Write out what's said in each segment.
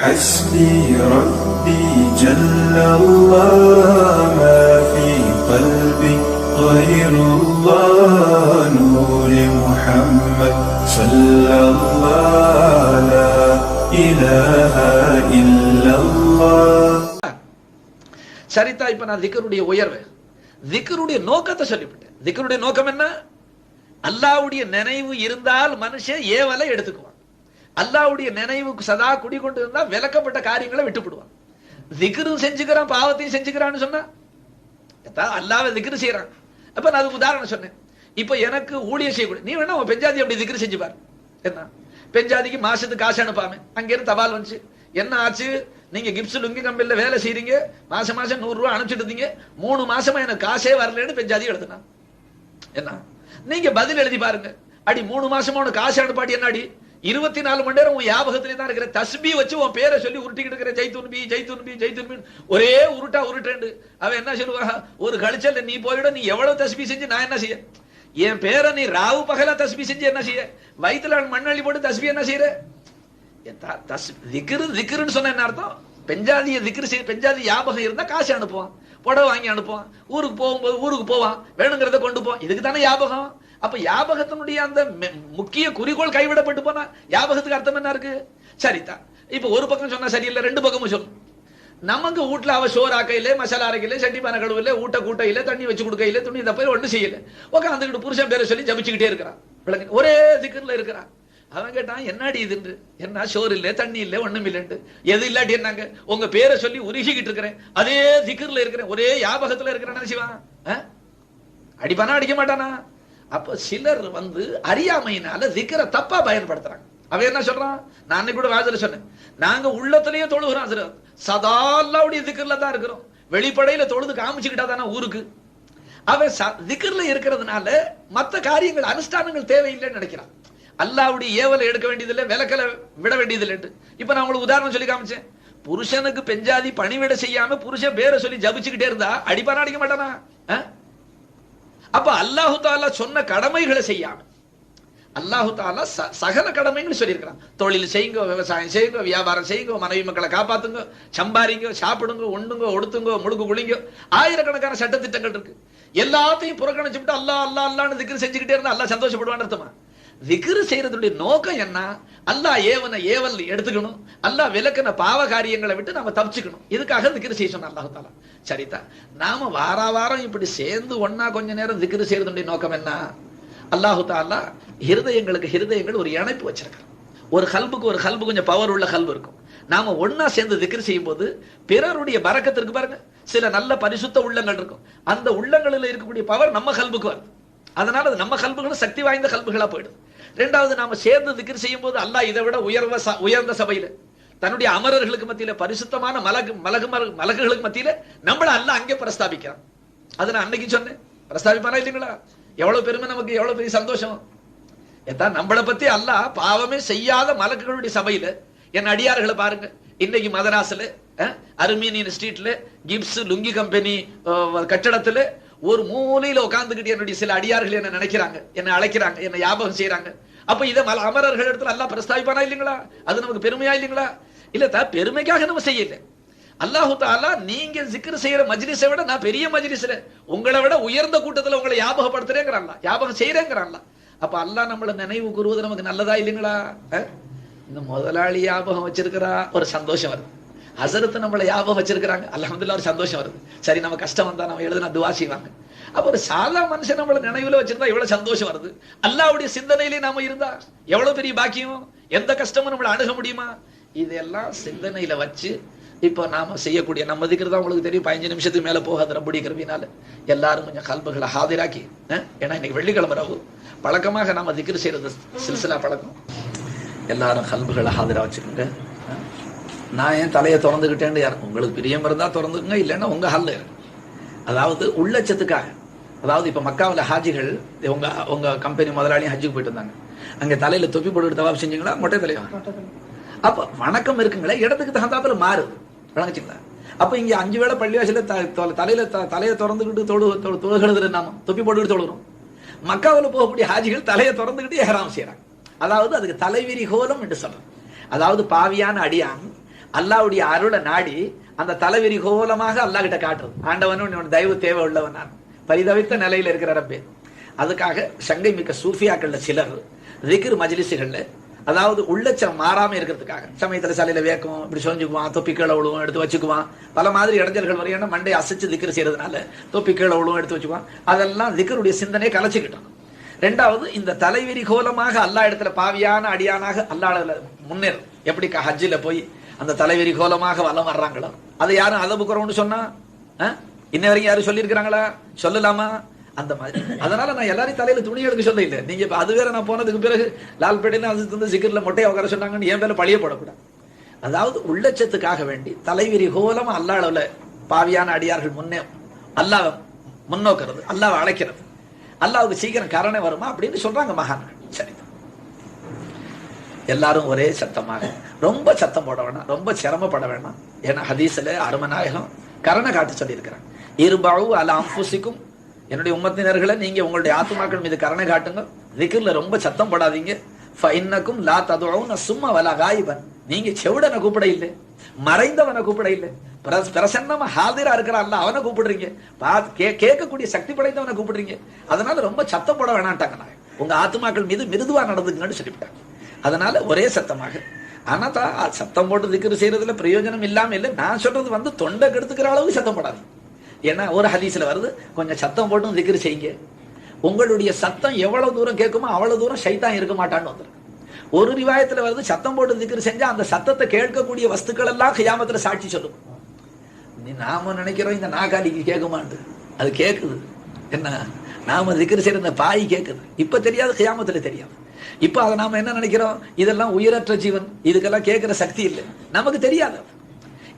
حسبي ربي جل الله ما في قلبي غير الله نور محمد صلى الله لا إله إلا الله சரிதா இப்ப நான் திக்கருடைய உயர்வு திக்கருடைய நோக்கத்தை சொல்லிவிட்டேன் திக்கருடைய நோக்கம் என்ன அல்லாவுடைய நினைவு இருந்தால் மனுஷன் ஏவலை எடுத்துக்குவான் அல்லாவுடைய நினைவுக்கு சதா குடிகொண்டு இருந்தா விளக்கப்பட்ட காரியங்களை விட்டுப்படுவான். திக்ரும் செஞ்சுக்கிறான் பாவத்தையும் செஞ்சுக்கிறான்னு சொன்னா அல்லாவ திகிரு திக்ரு செய்யறான் அப்ப நான் அதுக்கு உதாரணம் சொன்னேன். இப்ப எனக்கு ஊழியம் செய்யக்கூடிய நீ வேணா உன் பெஞ்சாதி அப்படி திக்ரு செஞ்சு பாரு என்ன? பெஞ்சாதிக்கு மாசத்துக்கு காசு அனுப்பாம. அங்கிருந்து தபால் வந்துச்சு. என்ன ஆச்சு? நீங்க கிப்ஸ் லுங்கி கம்பெனில வேலை செய்றீங்க. மாசம் மாசம் நூறு ரூபா அனுப்பிச்சுட்டு இருந்தீங்க. மூணு மாசமா எனக்கு காசே வரலன்னு பெஞ்சாதி எழுதுனா. என்ன? நீங்க பதில் எழுதி பாருங்க. அடி மூணு மாசமா உனக்கு காசு அனுப்பாடி என்னடி? இருபத்தி நாலு மணி நேரம் உன் ஞாபகத்திலே தான் இருக்கிற தஸ்பி வச்சு உன் பேரை சொல்லி உருட்டிக்கிட்டு இருக்கிற ஜெய்துன்பி ஜெய்துன்பி ஜெய்துன்பி ஒரே உருட்டா உருட்டேண்டு அவன் என்ன சொல்லுவா ஒரு கழிச்சல் நீ போயிட நீ எவ்வளவு தஸ்பி செஞ்சு நான் என்ன செய்ய? என் பேரை நீ ராவு பகலா தஸ்பி செஞ்சு என்ன செய்ய? வயிற்றுல மண்ணள்ளி போட்டு தஸ்பி என்ன செய்யற? எத்தா- தஸ்- திக்ரு திக்ருன்னு சொன்ன என்ன அர்த்தம்? பெஞ்சாதிய திக்ரு செய்ய பெஞ்சாதி ஞாபகம் இருந்தா காசு அனுப்புவான். புடவை வாங்கி அனுப்புவான். ஊருக்கு போகும்போது ஊருக்கு போவான். வேணுங்கிறத கொண்டு போவான். இதுக்கு தானே ஞாபகம்? அப்ப ஞாபகத்தினுடைய அந்த மெ- முக்கிய குறிக்கோள் கைவிடப்பட்டு போனா ஞாபகத்துக்கு அர்த்தம் என்ன இருக்கு? சரிதான். இப்ப ஒரு பக்கம் சொன்னா சரியில்லை ரெண்டு பக்கமும் சொல்லு. நமக்கு வீட்டுல அவ சோறு ஆக்கையில மசாலா அரைக்கல சட்டி பானை கழுவில ஊட்ட கூட்டையில தண்ணி வச்சு கொடுக்கையில துணி தப்பையில ஒன்னும் செய்யல. உட்காந்துக்கிட்டு புருஷன் பேரை சொல்லி ஜபிச்சுக்கிட்டே இருக்கிறான். விளங்கு ஒரே திக்கர்ல இருக்கிறான். அவன் கேட்டான் என்னடி இதுன்று என்ன சோறு இல்ல தண்ணி இல்ல ஒண்ணும் இல்லைண்டு எது இல்லாட்டி என்னங்க? உங்க பேரை சொல்லி உருகிக்கிட்டு இருக்கிறேன். அதே திக்கர்ல இருக்கிறேன். ஒரே யாபகத்துல இருக்கிறேன் சிவா? அடிப்பானா அடிக்க மாட்டானா? அப்ப சிலர் வந்து அறியாமையினால திக்கரை தப்பா பயன்படுத்துறாங்க. அவன் என்ன சொல்றான்? நான் அன்னைக்கு கூட வாசல சொன்னேன். நாங்க உள்ளத்திலேயே தொழுகிறோம் அதுல சதா அல்லாவுடைய திக்கர்ல தான் இருக்கிறோம். வெளிப்படையில தொழுது காமிச்சுக்கிட்டா தானே ஊருக்கு. அவன் ச- இருக்கிறதுனால மற்ற காரியங்கள் அனுஷ்டானங்கள் தேவையில்லைன்னு நினைக்கிறான். அல்லாவுடைய ஏவலை எடுக்க வேண்டியதில்லை விலக்கலை விட வேண்டியதில்லைன்ட்டு. இப்போ நான் உங்களுக்கு உதாரணம் சொல்லி காமிச்சேன். புருஷனுக்கு பெஞ்சாதி பணிவிட செய்யாம புருஷன் பேரை சொல்லி ஜபிச்சுக்கிட்டே இருந்தா அடிப்பானா அடிக்க மாட்டானா? அப்ப அல்லாஹு தாலா சொன்ன கடமைகளை செய்யாம அல்லாஹு தாலா ச- சகல கடமைகள் சொல்லியிருக்கிறான். தொழில் செய்யுங்க விவசாயம் செய்யுங்க வியாபாரம் செய்யுங்க மனைவி மக்களை காப்பாத்துங்க சம்பாரிங்க சாப்பிடுங்க உண்டுங்க ஒடுத்துங்க முழுங்கு குளிங்க. ஆயிரக்கணக்கான சட்டத்திட்டங்கள் இருக்கு. எல்லாத்தையும் புறக்கணிச்சுட்டு அல்லாஹ் அல்லா அல்லான்னு திக்கு செஞ்சுக்கிட்டே இருந்தா அல்லா சந்தோஷப்படுவான்னு அர்த்தமா? திக்ரு செய்யறதுடைய நோக்கம் என்ன? அல்லாஹ் ஏவனை ஏவல் எடுத்துக்கணும். அல்லா விளக்கின பாவ காரியங்களை விட்டு நம்ம தப்பிச்சுக்கணும். இதுக்காக திக்ரு செய்ய சொன்ன அல்லாஹ் தாலா சரிதா? நாம வார வாரம் இப்படி சேர்ந்து ஒன்னா கொஞ்ச நேரம் திக்ரு செய்யறதுடைய நோக்கம் என்ன? அல்லாஹு தாலா ஹிருதயங்களுக்கு ஹிருதயங்கள் ஒரு இணைப்பு வச்சிருக்கிறோம் ஒரு கல்புக்கு ஒரு கல்பு கொஞ்சம் பவர் உள்ள கல்பு இருக்கும். நாம ஒன்னா சேர்ந்து திக்ரு செய்யும் போது பிறருடைய பறக்கத்திற்கு பாருங்க. சில நல்ல பரிசுத்த உள்ளங்கள் இருக்கும். அந்த உள்ளங்களில் இருக்கக்கூடிய பவர் நம்ம கல்புக்கு வருது. அதனால அது நம்ம கல்புகளும் சக்தி வாய்ந்த கல்புகளா போயிடுது. ரெண்டாவது நாம சேர்ந்து திக்ர் செய்யும் போது அல்லாஹ் இதை விட உயர்வ ச- உயர்ந்த சபையில. தன்னுடைய அமரர்களுக்கு மத்தியில பரிசுத்தமான மலகு மலகு மலகுகளுக்கு மத்தியில நம்மள அல்ல அங்கே பிரஸ்தாபிக்கிறான். அதை நான் அன்னைக்கு சொன்னேன். பிரஸ்தாபிப்பானா இல்லைங்களா? எவ்வளவு பெருமை நமக்கு எவ்வளவு பெரிய சந்தோஷம். எத்தான் நம்மளை பத்தி அல்ல பாவமே செய்யாத மலக்குகளுடைய சபையில என் அடியார்களை பாருங்க. இன்னைக்கு மதராஸ்ல அருமீனியன் ஸ்ட்ரீட்ல கிப்ஸ் லுங்கி கம்பெனி கட்டடத்துல ஒரு மூலையில உட்கார்ந்துகிட்டு என்னுடைய சில அடியார்கள் என்ன நினைக்கிறாங்க என்ன அழைக்கிறாங்க என்ன ஞாபகம் செய்யறாங்க அப்ப இதை மல அமரர்கள் இடத்துல அல்லா பிரஸ்தாபிப்பானா இல்லைங்களா? அது நமக்கு பெருமையா இல்லைங்களா? இல்ல தா பெருமைக்காக நம்ம செய்யல. அல்லாஹு தாலா நீங்க ஜிக்ர் செய்யற மஜ்லிஸை விட நான் பெரிய மஜ்லிஸ்ல உங்களை விட உயர்ந்த கூட்டத்துல உங்களை ஞாபகப்படுத்துறேங்கிறான் ஞாபகம் செய்யறேங்கிறான்ல அப்ப அல்லாஹ் நம்மள நினைவு கூறுவது நமக்கு நல்லதா இல்லைங்களா? அஹ்? இந்த முதலாளி ஞாபகம் வச்சிருக்கிறா ஒரு சந்தோஷம் வருது. ஹசரத்து நம்மள ஞாபகம் வச்சிருக்கிறாங்க. அல்ஹம்துலில்லாஹ் ஒரு சந்தோஷம் வருது. சரி நம்ம கஷ்டம் வந்தா நம்ம எழுதுனா துவா செய்வாங்க. அப்ப ஒரு சாதா மனுஷன் நம்மள நினைவுல வச்சிருந்தா எவ்வளவு சந்தோஷம் வருது. அல்லாவுடைய சிந்தனையிலே நாம இருந்தா எவ்வளவு பெரிய பாக்கியம்? எந்த கஷ்டமும் நம்மள அணுக முடியுமா? இதெல்லாம் சிந்தனையில வச்சு இப்போ நாம செய்யக்கூடிய நம்ம திக்கிறது தான் உங்களுக்கு தெரியும். பதினஞ்சு நிமிஷத்துக்கு மேல போகாது ரப்புடி கருவினால. எல்லாரும் கொஞ்சம் கல்புகளை ஹாதிராக்கி ஏன்னா இன்னைக்கு வெள்ளிக்கிழமை ரவு. பழக்கமாக நாம திக்ரு செய்யறது சில்சிலா பழக்கம். எல்லாரும் கல்புகளை ஹாதிரா வச்சுக்கோங்க. நான் ஏன் தலையை திறந்துக்கிட்டேன்னு யார் உங்களுக்கு பிரியம் இருந்தா திறந்துக்குங்க இல்லைன்னா உங்க ஹல்ல இருக்கு அதாவது உள்ளச்சத்துக்காக. அதாவது இப்ப மக்காவில் ஹாஜிகள் உங்க உங்க கம்பெனி முதலாளி ஹஜ்ஜுக்கு போயிட்டு இருந்தாங்க அங்க தலையில தொப்பி போட்டு தவாப் செஞ்சீங்களா? மொட்டை தலையா? அப்ப வணக்கம் இருக்குங்களே இடத்துக்கு தகுந்தாப்புல மாறுது விளங்குச்சுங்களா? அப்ப இங்க அஞ்சு வேளை பள்ளிவாசல த- தலையில த- தலையை திறந்துக்கிட்டு தொழு தொழுகிறது நாம. தொப்பி போட்டுக்கிட்டு தொழுகிறோம். மக்காவில் போகக்கூடிய ஹாஜிகள் தலையை திறந்துக்கிட்டு ஏறாம செய்யறாங்க அதாவது அதுக்கு தலைவிரி கோலம் என்று சொல்றோம். அதாவது பாவியான அடியான் அல்லாவுடைய அருளை நாடி அந்த தலைவிரி கோலமாக அல்லாஹ் கிட்ட காட்டுறது. ஆண்டவனும் உன்னோட தயவு தேவை உள்ளவன் நான். பரிதவித்த நிலையில இருக்கிற ரப்பே. அதுக்காக சங்கை மிக்க சூஃபியாக்கள்ல சிலர் திக்ர் மஜ்லிஸுகள்ல அதாவது உள்ளச்சம் மாறாம இருக்கிறதுக்காக. சமயத்துல சலையில வேக்கும் இப்படி சொஞ்சுக்குவான் தொப்பி கீழே விழுவும் எடுத்து வச்சுக்குவான். பல மாதிரி இடைஞ்சல்கள் வரையான மண்டை அசைச்சு திக்ர் செய்யறதுனால தொப்பி கீழே விழுவும் எடுத்து வச்சுக்குவான். அதெல்லாம் திக்ருடைய சிந்தனையை கலைச்சுக்கிட்டோம் ரெண்டாவது இந்த தலைவிரி கோலமாக அல்லா இடத்துல பாவியான அடியானாக அல்லா முன்னேறும். எப்படி ஹஜ்ஜில் போய் அந்த தலைவிரி கோலமாக வலம் வர்றாங்களோ? அதை யாரும் அதபு குறவுன்னு சொன்னா? ஆ? இன்ன வரைக்கும் யாரும் சொல்லியிருக்கிறாங்களா? சொல்லலாமா? அந்த மாதிரி. அதனால நான் எல்லாரையும் தலையில துணி எடுக்க சொல்ல இல்லை நீங்க இப்ப அது வேற நான் போனதுக்கு பிறகு லால்பேட்டையில அது வந்து சிக்கர்ல மொட்டையை உட்கார சொன்னாங்கன்னு என் மேல பழிய போடக்கூடாது. அதாவது உள்ளச்சத்துக்காக வேண்டி தலைவிரி கோலம் அல்லாஹ்வுல பாவியான அடியார்கள் முன்னே அல்லாஹ் முன்னோக்கிறது அல்லாஹ் அழைக்கிறது. அல்லாவுக்கு சீக்கிரம் கரணை வருமா அப்படின்னு சொல்றாங்க மகான்கள். சரி. எல்லாரும் ஒரே சத்தமாக ரொம்ப சத்தம் போட வேணாம் ரொம்ப சிரமப்பட வேணாம் ஏன்னா ஹதீஸ்ல அருமநாயகம் கரணை காட்டு சொல்லியிருக்கிறாங்க இருபாவு அல்ல அம்புசிக்கும் என்னுடைய உம்மத்தினர்களை நீங்க உங்களுடைய ஆத்துமாக்கள் மீது கரணை காட்டுங்க திக்ர்ல ரொம்ப சத்தம் போடாதீங்க. ஃபைன்னக்கும் லா ததுவும் சும்மா வலா காயிபன் நீங்க செவிடனை கூப்பிட இல்லை மறைந்தவனை கூப்பிட இல்லை பிரஸ்- பிரசன்னமா ஹாதிரா இருக்கிறான்ல அவனை கூப்பிடுறீங்க. பார்த்து கே கேட்கக்கூடிய சக்தி படைத்தவனை கூப்பிடுறீங்க. அதனால ரொம்ப சத்தம் போட வேணான்ட்டாங்க நான் உங்க ஆத்துமாக்கள் மீது மிருதுவா நடந்துங்கன்னு சொல்லிவிட்டாங்க. அதனால ஒரே சத்தமாக ஆனா தான் சத்தம் போட்டு திக்கிற செய்யறதுல பிரயோஜனம் இல்லாம இல்லை. நான் சொல்றது வந்து தொண்டை கெடுத்துக்கிற அளவுக்கு சத்தம் போடாது ஏன்னா ஒரு ஹதீஸ்ல வருது கொஞ்சம் சத்தம் போட்டும் திக்கிற செய்யுங்க. உங்களுடைய சத்தம் எவ்வளவு தூரம் கேட்குமோ அவ்வளவு தூரம் சைத்தான் இருக்க மாட்டான்னு வந்துருக்கு. ஒரு ரிவாயத்தில் வருது சத்தம் போட்டு திக்கிற செஞ்சா அந்த சத்தத்தை கேட்கக்கூடிய வஸ்துக்கள் எல்லாம் கியாமத்துல சாட்சி சொல்லும். நீ நாம நினைக்கிறோம் இந்த நாகாலிக்கு கேட்குமான்ட்டு அது கேட்குது. என்ன? நாம திக்கிற செய்யற இந்த பாய் கேட்குது. இப்ப தெரியாது கியாமத்துல தெரியாது. இப்ப அதை நாம என்ன நினைக்கிறோம்? இதெல்லாம் உயிரற்ற ஜீவன். இதுக்கெல்லாம் கேட்கிற சக்தி இல்லை. நமக்கு தெரியாது.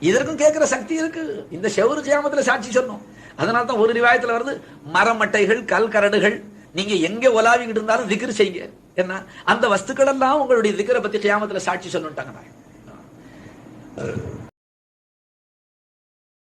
இதற்கும் கேட்கிற சக்தி இருக்கு. இந்த செவரு கியாமத்துல சாட்சி சொன்னோம் அதனால தான் ஒரு ரிவாயத்தில் வருது மரமட்டைகள் கல் கரடுகள் நீங்க எங்க உலாவிக்கிட்டு இருந்தாலும் திக்ரு செய்யுங்க. என்ன? அந்த வஸ்துக்கள் எல்லாம் உங்களுடைய திக்கரை பத்தி கியாமத்துல சாட்சி சொல்லுட்டாங்க